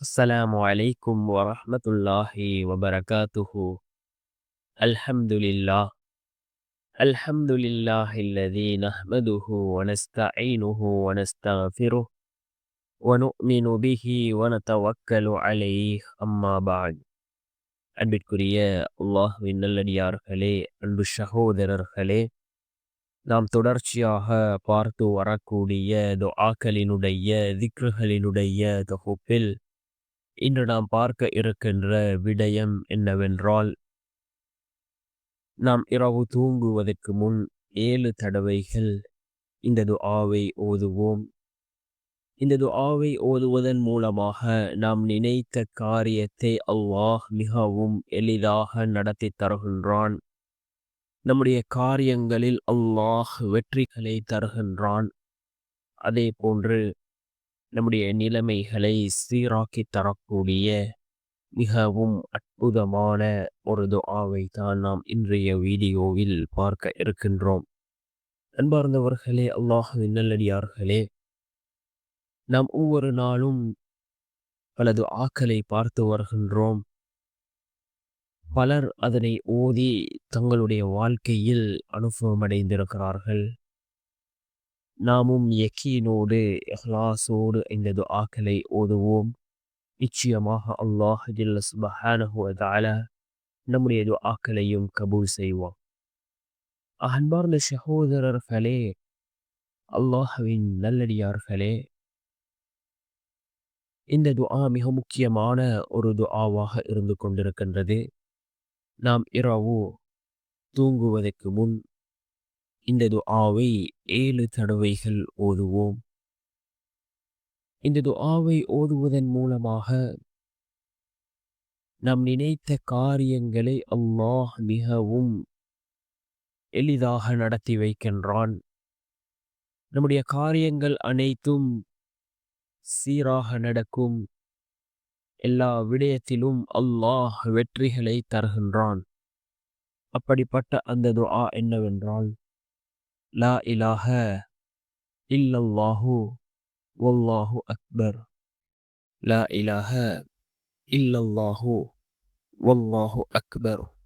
السلام عليكم ورحمة الله وبركاته الحمد لله الحمد لله الذي نحمده ونستعينه ونستغفره ونؤمن به ونتوكل عليه أما بعد அன்பிற்குரிய அல்லாஹுவின் நல்லடியார்களே அன்பு சகோதரர்களே நாம் தொடர்ச்சியாக பார்த்து வரக்கூடிய துஆக்களினுடைய திக்ருகளினுடைய தொகுப்பில் இன்று நாம் பார்க்க இருக்கின்ற விடயம் என்னவென்றால் நாம் இரவு தூங்குவதற்கு முன் ஏழு தடவைகள் இந்த துஆவை ஓதுவோம். இந்த துஆவை ஓதுவதன் மூலமாக நாம் நினைத்த காரியத்தை அல்லாஹ் மிகவும் எளிதாக நடத்தி தருகின்றான். நம்முடைய காரியங்களில் அல்லாஹ் வெற்றிகளை தருகின்றான். அதே போன்று நம்முடைய நிலைமைகளை சீராக்கி தரக்கூடிய மிகவும் அற்புதமான ஒரு துஆவை தான் நாம் இன்றைய வீடியோவில் பார்க்க இருக்கின்றோம். அன்பார்ந்தவர்களே அல்லாஹுவின் நல்லடியார்களே நாம் ஒவ்வொரு நாளும் பல துஆக்களை பார்த்து வருகின்றோம். பலர் அதனை ஓதி தங்களுடைய வாழ்க்கையில் அனுபவமடைந்திருக்கிறார்கள். நாமும் யக்கீனோடு இஹ்லாஸோடு இந்த துஆக்களை ஓதுவோம் நிச்சயமாக அல்லாஹ் ஜல்ல சுபஹானஹு வ தஆலா நம்முடைய துஆக்களையும் கபூல் செய்வான் அன்பார்ந்த சகோதரர்களே அல்லாஹ்வின் நல்லடியார்களே இந்த துஆ மிக முக்கியமான ஒரு துஆவாக இருந்து கொண்டிருக்கின்றது நாம் இரவு தூங்குவதற்கு முன் இந்த துஆவை ஏழு தடவைகள் ஓதுவோம். இந்த துஆவை ஓதுவதன் மூலமாக நாம் நினைத்த காரியங்களை அல்லாஹ் மிகவும் எளிதாக நடத்தி வைக்கின்றான். நம்முடைய காரியங்கள் அனைத்தும் சீராக நடக்கும். எல்லா விடயத்திலும் அல்லாஹ் வெற்றிகளை தருகின்றான். அப்படிப்பட்ட அந்த துஆ என்னவென்றால் لا إله إلا الله والله أكبر. لا إله إلا الله والله أكبر.